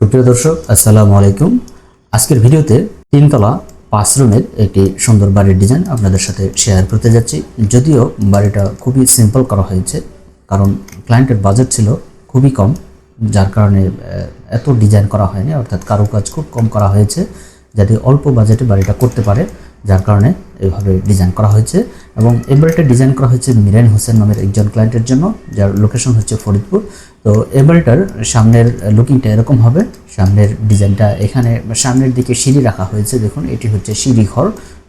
সুপ্রিয় দর্শক, আসসালামু আলাইকুম। আজকের ভিডিওতে তিনতলা পাঁচ রুমের একটি সুন্দর বাড়ির ডিজাইন আপনাদের সাথে শেয়ার করতে যাচ্ছি। যদিও বাড়িটা খুবই সিম্পল করা হয়েছে, কারণ ক্লায়েন্টের বাজেট ছিল খুবই কম, যার কারণে এত ডিজাইন করা হয়নি, অর্থাৎ কারুকাজ খুব কম করা হয়েছে, যাতে অল্প বাজেটে বাড়িটা করতে পারে। যার কারণে এভাবে ডিজাইন করা হয়েছে এবং এই ডিজাইন করা হয়েছে মিরান হোসেন নামের একজন ক্লায়েন্টের জন্য, যার লোকেশন হচ্ছে ফরিদপুর। তো এই সামনের লুকিংটা এরকম হবে। সামনের ডিজাইনটা এখানে, সামনের দিকে সিঁড়ি রাখা হয়েছে, দেখুন, এটি হচ্ছে সিঁড়ি ঘর,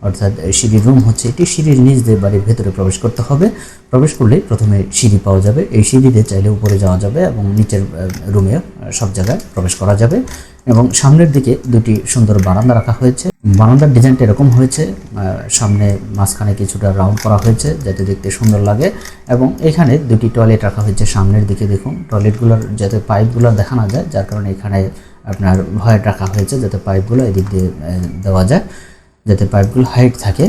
অর্থাৎ সিঁড়ি রুম হচ্ছে এটি। সিঁড়ির নিচ দিয়ে বাড়ির ভেতরে প্রবেশ করতে হবে। প্রবেশ করলে প্রথমে সিঁড়ি পাওয়া যাবে। এই সিঁড়ি দিয়ে চাইলে উপরে যাওয়া যাবে এবং নিচের রুমে সব জায়গায় প্রবেশ করা যাবে। এবং সামনের দিকে দুটি সুন্দর বারান্দা রাখা হয়েছে। বারান্দার ডিজাইনটা এরকম হয়েছে সামনে মাঝখানে কিছুটা রাউন্ড করা হয়েছে যাতে দেখতে সুন্দর লাগে এবং এখানে দুটি টয়লেট রাখা হয়েছে সামনের দিকে দেখুন। টয়লেটগুলোর যাতে পাইপগুলো দেখা না যায়, যার কারণে এখানে আপনার ভয়েট রাখা হয়েছে যাতে পাইপগুলো এদিক দিয়ে দেওয়া যায়, যাতে পাইপগুলো হাইট থাকে।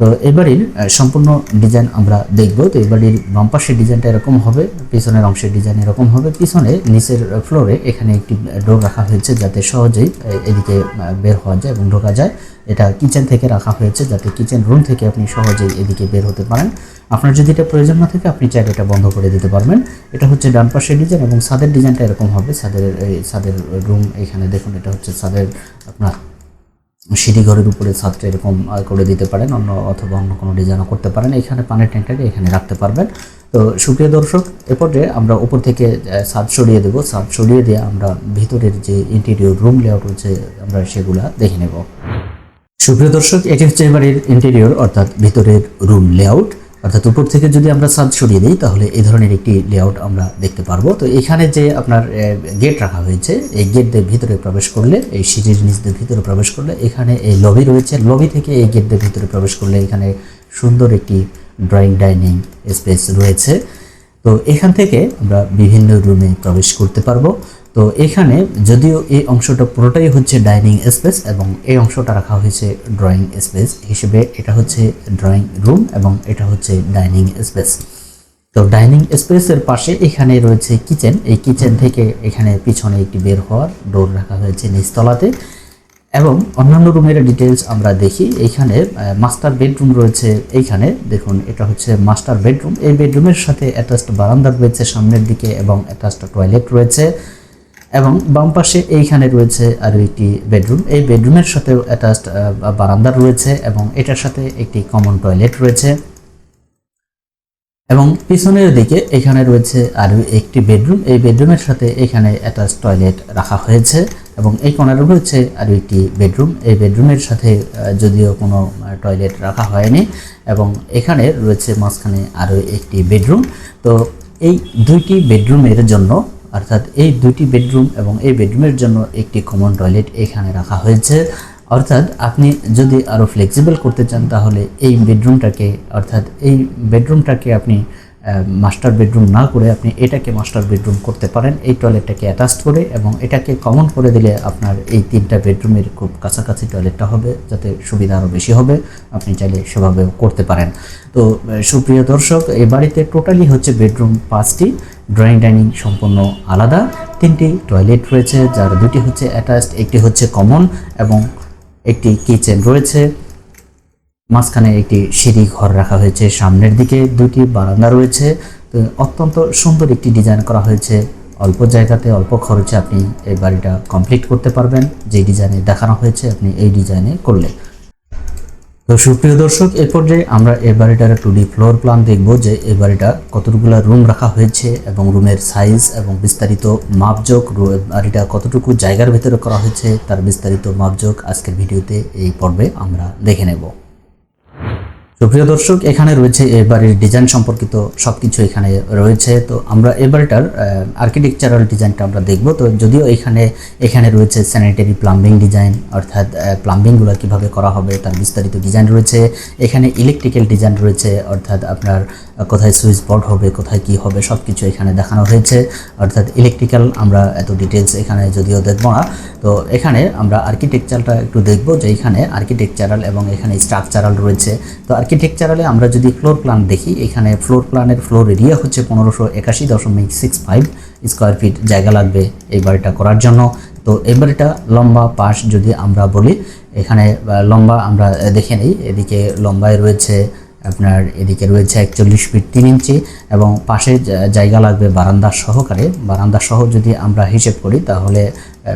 তো আহ, সম্পূর্ণ ডিজাইন আমরা দেখব। তো এই বাড়ির বাম পাশের ডিজাইনটা এরকম হবে পিছনের অংশের ডিজাইন এরকম হবে। পিছনে নিচের ফ্লোরে এখানে একটি ডোর রাখা হয়েছে যাতে সহজেই এদিকে বের হওয়া যায় এবং ঢোকা যায়। এটা কিচেন থেকে রাখা হয়েছে যাতে কিচেন রুম থেকে আপনি সহজেই এদিকে বের হতে পারেন। আপনার যদি এটা প্রয়োজন না থাকে আপনি চাইলে এটা বন্ধ করে দিতে পারবেন। এটা হচ্ছে ডান পাশের ডিজাইন এবং ছাদের ডিজাইনটা এরকম হবে। ছাদের ছাদের রুম এখানে দেখুন এটা হচ্ছে ছাদের আপনার সিঁড়ি ঘরের উপরে ছাদটা এরকম করে দিতে পারেন, অন্য অথবা অন্য কোনো ডিজাইনও করতে পারেন। এখানে পানির ট্যাঙ্কটাকে এখানে রাখতে পারবেন। তো সুপ্রিয় দর্শক এরপরে আমরা উপর থেকে ছাদ সরিয়ে দেবো। ছাদ সরিয়ে দিয়ে আমরা ভিতরের যে ইন্টেরিয়র রুম লেআউট রয়েছে, আমরা সেগুলা দেখে নেব। সুপ্রিয় দর্শক, এটি হচ্ছে এবারের ইন্টেরিয়র অর্থাৎ ভিতরের রুম লেআউট অর্থাৎ উপর থেকে যদি আমরা ছাদ সরিয়ে দিই, তাহলে এই ধরনের একটি লেআউট আমরা দেখতে পারব। তো এখানে যে আপনার গেট রাখা হয়েছে, এই গেট দিয়ে ভিতরে প্রবেশ করলে, এই সিঁড়ির নিচ ভিতরে প্রবেশ করলে, এখানে এই লবি রয়েছে। লবি থেকে এই গেট দিয়ে ভিতরে প্রবেশ করলে এখানে সুন্দর একটি ড্রয়িং ডাইনিং স্পেস রয়েছে। তো এখান থেকে আমরা বিভিন্ন রুমে প্রবেশ করতে পারব। তো এখানে যদিও এই অংশটা পুরোটাই হচ্ছে ডাইনিং স্পেস এবং এই অংশটা রাখা হয়েছে ড্রয়িং স্পেস হিসেবে এটা হচ্ছে ড্রয়িং রুম এবং এটা হচ্ছে ডাইনিং স্পেস। তো ডাইনিং স্পেসের পাশে এখানে রয়েছে কিচেন। এই কিচেন থেকে এখানে পিছনে একটি বের হওয়ার ডোর রাখা হয়েছে নিচতলাতে এবং অন্যান্য রুমের ডিটেলস আমরা দেখি। এইখানে মাস্টার বেডরুম রয়েছে এইখানে। দেখুন, এটা হচ্ছে মাস্টার বেডরুম। এই বেডরুমের সাথে অ্যাটাচড বারান্দা রয়েছে সামনের দিকে এবং অ্যাটাচড টয়লেট রয়েছে। এবং বাম পাশে এইখানে রয়েছে আরও একটি বেডরুম। এই বেডরুমের সাথেও অ্যাটাচড বারান্দা রয়েছে এবং এটার সাথে একটি কমন টয়লেট রয়েছে। এবং পিছনের দিকে এখানে রয়েছে আরও একটি বেডরুম। এই বেডরুমের সাথে এখানে অ্যাটাচ টয়লেট রাখা হয়েছে এবং এই কর্নারে রয়েছে আরও একটি বেডরুম। এই বেডরুমের সাথে যদিও কোনো টয়লেট রাখা হয়নি এবং এখানে রয়েছে মাঝখানে আরও একটি বেডরুম। তো এই দুইটি বেডরুমের জন্য অর্থাৎ এই দুইটি বেডরুম এবং এই বেডরুমের জন্য একটি কমন টয়লেট এখানে রাখা হয়েছে। অর্থাৎ আপনি যদি আরও ফ্লেক্সিবল করতে চান, তাহলে এই বেডরুমটাকে, অর্থাৎ এই বেডরুমটাকে আপনি মাস্টার বেডরুম না করে আপনি এটাকে মাস্টার বেডরুম করতে পারেন। এই টয়লেটটাকে অ্যাটাচ করে এবং এটাকে কমন করে দিলে আপনার এই তিনটা বেডরুমের খুব কাছাকাছি টয়লেটটা হবে, যাতে সুবিধা আরও বেশি হবে। আপনি চাইলে সেভাবেও করতে পারেন। তো সুপ্রিয় দর্শক এই বাড়িতে টোটালি হচ্ছে বেডরুম পাঁচটি। ড্রয়িং ডাইনিং সম্পূর্ণ আলাদা। তিনটি টয়লেট রয়েছে, যার দুটি হচ্ছে অ্যাটাচড, একটি হচ্ছে কমন এবং একটি কিচেন রয়েছে। মাঝখানে একটি সিঁড়ি ঘর রাখা হয়েছে, সামনের দিকে দুটি বারান্দা রয়েছে। অত্যন্ত সুন্দর একটি ডিজাইন করা হয়েছে। অল্প জায়গাতে অল্প খরচে আপনি এই বাড়িটা কমপ্লিট করতে পারবেন। যে ডিজাইনে দেখানো হয়েছে, আপনি এই ডিজাইনে করলে। তো সুপ্রিয় দর্শক, এ পর্যায়ে আমরা এ বাড়িটার টু ডি ফ্লোর প্ল্যান দেখব যে এ বাড়িটা কতটুকুলো রুম রাখা হয়েছে এবং রুমের সাইজ এবং বিস্তারিত মাপজোক বাড়িটা কতটুকু জায়গার ভেতরে করা হয়েছে, তার বিস্তারিত মাপজোক আজকের ভিডিওতে এই পর্বে আমরা দেখে নেব। সুপ্রিয় দর্শক, এখানে রয়েছে এই বাড়ির ডিজাইন সম্পর্কিত সব কিছু এখানে রয়েছে। তো আমরা এই বাড়িটার আর্কিটেকচারাল ডিজাইনটা আমরা দেখব। তো যদিও এখানে এখানে রয়েছে স্যানিটারি প্লাম্বিং ডিজাইন অর্থাৎ প্লাম্বিংগুলো কীভাবে করা হবে তার বিস্তারিত ডিজাইন রয়েছে। এখানে ইলেকট্রিক্যাল ডিজাইন রয়েছে, অর্থাৎ আপনার কোথায় সুইচ বোর্ড হবে, কোথায় কি হবে সব কিছু এখানে দেখানো হয়েছে। অর্থাৎ ইলেকট্রিক্যাল আমরা এত ডিটেলস এখানে যদিও দেখব না। তো এখানে আমরা আর্কিটেকচারটা একটু দেখব যে এখানে আর্কিটেকচারাল এবং এখানে স্ট্রাকচারাল রয়েছে। তো আর্কিটেকচারালে আমরা যদি ফ্লোর প্ল্যান দেখি, এখানে ফ্লোর প্ল্যানের ফ্লোর এরিয়া হচ্ছে পনেরোশো একাশি দশমিক সিক্স ফাইভ স্কোয়ার ফিট জায়গা লাগবে এই বাড়িটা করার জন্য। তো এই বাড়িটা লম্বা পাশ যদি আমরা বলি, এখানে লম্বা আমরা দেখে নিই, এদিকে লম্বায় রয়েছে আপনার, এদিকে রয়েছে একচল্লিশ ফিট তিন ইঞ্চি এবং পাশে জায়গা লাগবে বারান্দা সহকারে। বারান্দা সহ যদি আমরা হিসেব করি, তাহলে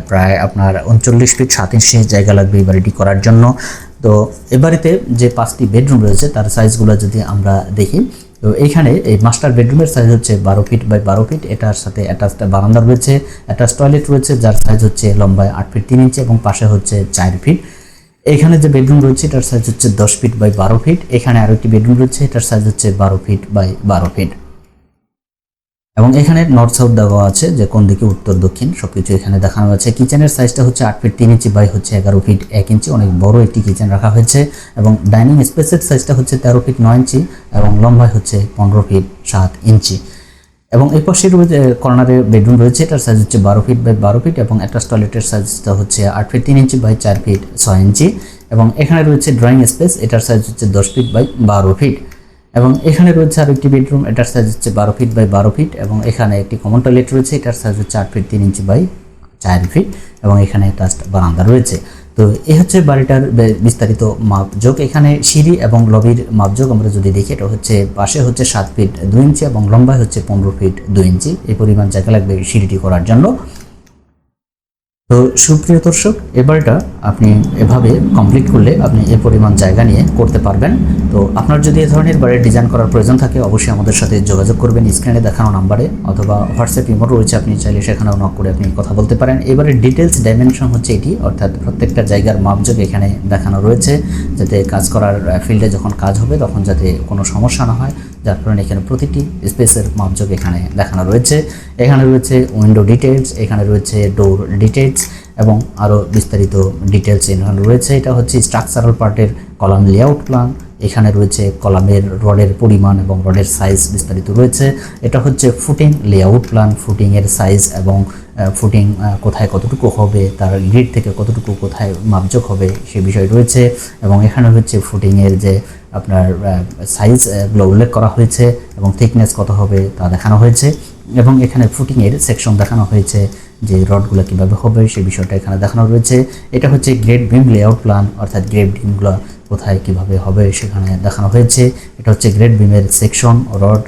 প্রায় আপনার উনচল্লিশ ফিট সাত ইঞ্চি জায়গা লাগবে এই বাড়িটি করার জন্য। তো এ বাড়িতে যে পাঁচটি বেডরুম রয়েছে, তার সাইজগুলো যদি আমরা দেখি, তো এইখানে এই মাস্টার বেডরুমের সাইজ হচ্ছে বারো ফিট বাই বারো ফিট এটার সাথে অ্যাটাচড বারান্দা রয়েছে অ্যাটাচ টয়লেট রয়েছে, যার সাইজ হচ্ছে লম্বায় আট ফিট তিন ইঞ্চি এবং পাশে হচ্ছে চার ফিট এখানে যে বেডরুম রয়েছে, এটার সাইজ হচ্ছে দশ ফিট বাই বারো ফিট এখানে আরও একটি বেডরুম রয়েছে, এটার সাইজ হচ্ছে বারো ফিট বাই বারো ফিট এবং এখানে নর্থ সাউথ দেওয়া আছে, যে কোন দিকে উত্তর, দক্ষিণ সব কিছু এখানে দেখানো আছে। কিচেনের সাইজটা হচ্ছে আট ফিট তিন ইঞ্চি বাই হচ্ছে এগারো ফিট এক ইঞ্চি অনেক বড় একটি কিচেন রাখা হয়েছে। এবং ডাইনিং স্পেসের সাইজটা হচ্ছে তেরো ফিট নয় ইঞ্চি এবং লম্বায় হচ্ছে পনেরো ফিট সাত ইঞ্চি এবং এই পাশে রয়েছে কর্নারে বেডরুম রয়েছে, এটার সাইজ হচ্ছে বারো ফিট বাই বারো ফিট এবং একটা টয়লেটের সাইজটা হচ্ছে আট ফিট তিন ইঞ্চি বাই চার ফিট ছয় ইঞ্চি এবং এখানে রয়েছে ড্রয়িং স্পেস এটার সাইজ হচ্ছে দশ ফিট বাই বারো ফিট এবং এখানে রয়েছে আর একটি বেডরুম, এটার সাইজ হচ্ছে বারো ফিট বাই বারো ফিট এবং এখানে একটি কমন টয়লেট রয়েছে, এটার সাইজ হচ্ছে আট ফিট তিন ইঞ্চি বাই চার ফিট এবং এখানে একটা বারান্দা রয়েছে। তো এই হচ্ছে বাড়িটার বিস্তারিত মাপযোগ। এখানে সিঁড়ি এবং লবির মাপযোগ আমরা যদি দেখি, এটা হচ্ছে, পাশে হচ্ছে সাত ফিট দুই ইঞ্চি এবং লম্বায় হচ্ছে পনেরো ফিট দুই ইঞ্চি এই পরিমাণ জায়গা লাগবে সিঁড়িটি করার জন্য। তো সুপ্রিয় দর্শক এবারটা আপনি এভাবে কমপ্লিট করলে আপনি এ পরিমাণ জায়গা নিয়ে করতে পারবেন। তো আপনার যদি এ ধরনের বাড়ির ডিজাইন করার প্রয়োজন থাকে, অবশ্যই আমাদের সাথে যোগাযোগ করবেন স্ক্রিনে দেখানো নাম্বারে অথবা হোয়াটসঅ্যাপ ইমোর রয়েছে, আপনি চাইলে সেখানেও নক করে আপনি কথা বলতে পারেন। এবারে ডিটেলস ডাইমেনশন হচ্ছে এটি, অর্থাৎ প্রত্যেকটা জায়গার মাপযোগ এখানে দেখানো রয়েছে, যাতে কাজ করার ফিল্ডে যখন কাজ হবে, তখন যাতে কোনো সমস্যা না হয়। যার কারণে এখানে প্রতিটি স্পেসের মাপযোগ এখানে দেখানো রয়েছে। এখানে রয়েছে উইন্ডো ডিটেলস এখানে রয়েছে ডোর ডিটেলস এবং আরও বিস্তারিত ডিটেলস এখানে রয়েছে। এটা হচ্ছে স্ট্রাকচারাল পার্টের কলাম লেআউট প্ল্যান এখানে রয়েছে কলামের রডের পরিমাণ এবং রডের সাইজ বিস্তারিত রয়েছে। এটা হচ্ছে ফুটিং লেআউট প্ল্যান ফুটিংয়ের সাইজ এবং ফুটিং কোথায় কতটুকু হবে, তার গ্রিড থেকে কতটুকু কোথায় মাপযোগ হবে সে বিষয় রয়েছে। এবং এখানে হচ্ছে ফুটিংয়ের যে আপনার সাইজগুলো উল্লেখ করা হয়েছে এবং থিকনেস কত হবে তা দেখানো হয়েছে এবং এখানে ফুটিংয়ের সেকশন দেখানো হয়েছে যে রডগুলো কীভাবে হবে সেই বিষয়টা এখানে দেখানো রয়েছে। এটা হচ্ছে গ্রেড বিম লেআউট প্ল্যান অর্থাৎ গ্রেড বিমগুলো কোথায় কীভাবে হবে সেখানে দেখানো হয়েছে। এটা হচ্ছে গ্রেড বিমের সেকশন রড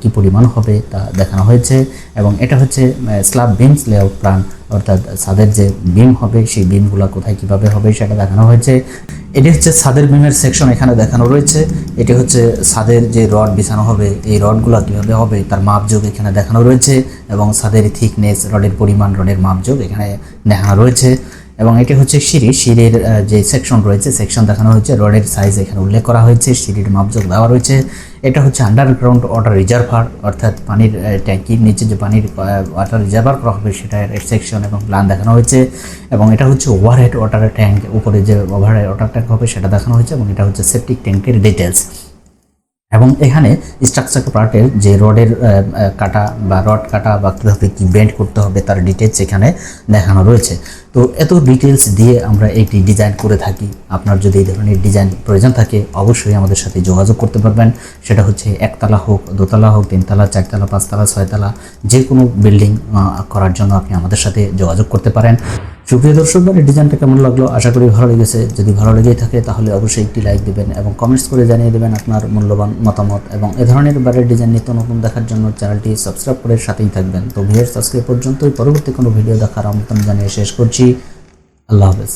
কী পরিমাণ হবে তা দেখানো হয়েছে। এবং এটা হচ্ছে স্ল্যাব বিমস লেআউট প্ল্যান অর্থাৎ ছাদের যে বিম হবে, সেই বিমগুলো কোথায় কীভাবে হবে সেটা দেখানো হয়েছে। এটি হচ্ছে ছাদের বিমের সেকশন এখানে দেখানো রয়েছে। এটি হচ্ছে ছাদের যে রড বিছানো হবে, এই রডগুলো কীভাবে হবে তার মাপযোগ এখানে দেখানো রয়েছে। এবং ছাদের থিকনেস রডের পরিমাণ, রডের মাপযোগ এখানে দেখানো রয়েছে। এবং এটি হচ্ছে সিঁড়ি। সিঁড়ির যে সেকশন রয়েছে সেকশন দেখানো হয়েছে রডের সাইজ এখানে উল্লেখ করা হয়েছে, সিঁড়ির মাপযোগ দেওয়া রয়েছে। এটা হচ্ছে আন্ডারগ্রাউন্ড ওয়াটার রিজার্ভার অর্থাৎ পানির ট্যাঙ্কির নিচে যে পানির ওয়াটার রিজার্ভার করা হবে সেটার সেকশন এবং প্ল্যান দেখানো হয়েছে। এবং এটা হচ্ছে ওভারহেড ওয়াটার ট্যাঙ্ক উপরে যে ওভারহেড ওয়াটার ট্যাঙ্ক হবে, সেটা দেখানো হয়েছে এবং এটা হচ্ছে সেপটিক ট্যাঙ্কের ডিটেলস এবং এখানে স্ট্রাকচার পার্টের যে রডের কাটা বা রড কাটা বা কীভাবে কী বেন্ড করতে হবে তার ডিটেলস এখানে দেখানো রয়েছে। তো এত ডিটেলস দিয়ে আমরা এইটি ডিজাইন করে থাকি। আপনার যদি এই ধরনের ডিজাইন প্রয়োজন থাকে, অবশ্যই আমাদের সাথে যোগাযোগ করতে পারবেন। সেটা হচ্ছে একতলা হোক, দোতলা হোক, তিনতলা, চারতলা, পাঁচতলা, ছয়তলা যে কোনো বিল্ডিং করার জন্য আপনি আমাদের সাথে যোগাযোগ করতে পারেন। সুপ্রিয় দর্শক এই ডিজাইনটা কেমন লাগল? আশা করি ভালো লেগেছে। যদি ভালো লেগেই থাকে, তাহলে অবশ্যই একটি লাইক দেবেন এবং কমেন্টস করে জানিয়ে দেবেন আপনার মূল্যবান মতামত এবং এ ধরনের বারের ডিজাইন নিত্য নতুন দেখার জন্য চ্যানেলটি সাবস্ক্রাইব করে সাথেই থাকবেন। তো ভিডিওর আজকে পর্যন্তই। পরবর্তী কোনো ভিডিও দেখার আমন্ত্রণ জানিয়ে শেষ করছি। আল্লাহ হাফেজ।